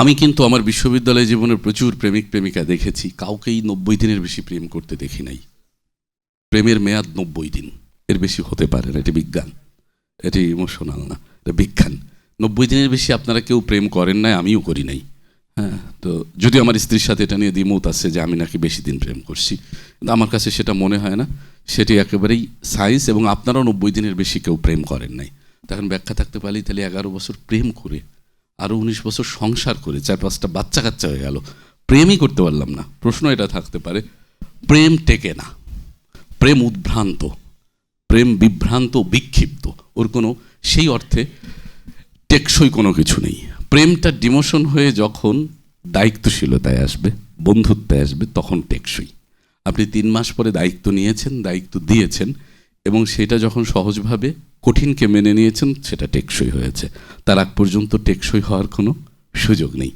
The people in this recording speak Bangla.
আমি কিন্তু আমার বিশ্ববিদ্যালয় জীবনের প্রচুর প্রেমিক, প্রেমিকা দেখেছি। কাউকেই নব্বই দিনের বেশি প্রেম করতে দেখি নাই। প্রেমের মেয়াদ নব্বই দিন। এর বেশি হতে পারে না, এটি বিজ্ঞান। এটি ইমোশনাল না, এটা বিজ্ঞান। নব্বই দিনের বেশি আপনারা কেউ প্রেম করেন নাই, আমিও করি নাই। হ্যাঁ তো যদি আমার স্ত্রীর সাথে এটা নিয়ে দ্বিমত আছে যে আমি নাকি বেশি দিন প্রেম করছি, কিন্তু আমার কাছে সেটা মনে হয় না। সেটি একেবারেই সায়েন্স এবং আপনারাও নব্বই দিনের বেশি কেউ প্রেম করেন নাই। তখন ব্যাখ্যা থাকতে পারলেই তাহলে এগারো বছর প্রেম করে আরও উনিশ বছর সংসার করে চার পাঁচটা বাচ্চা কাচ্চা হয়ে গেল। প্রেমই করতে পারলাম না। প্রশ্ন এটা থাকতে পারে, প্রেম টেকে না। প্রেম উদ্ভ্রান্ত, প্রেম বিভ্রান্ত, বিক্ষিপ্ত। ওর কোনো, সেই অর্থে টেকসই কোনো কিছু নেই। প্রেমটা ডিমোশন হয়ে যখন দায়িত্বশীলতায় আসবে, বন্ধুত্বে আসবে, তখন টেকসই। আপনি তিন মাস পরে দায়িত্ব নিয়েছেন, দায়িত্ব দিয়েছেন, এবং সেটা যখন সহজভাবে কঠিনকে মেনে নিয়েছেন সেটা টেকসই হয়েছে। তার আগ পর্যন্ত টেকসই হওয়ার কোনো সুযোগ নেই।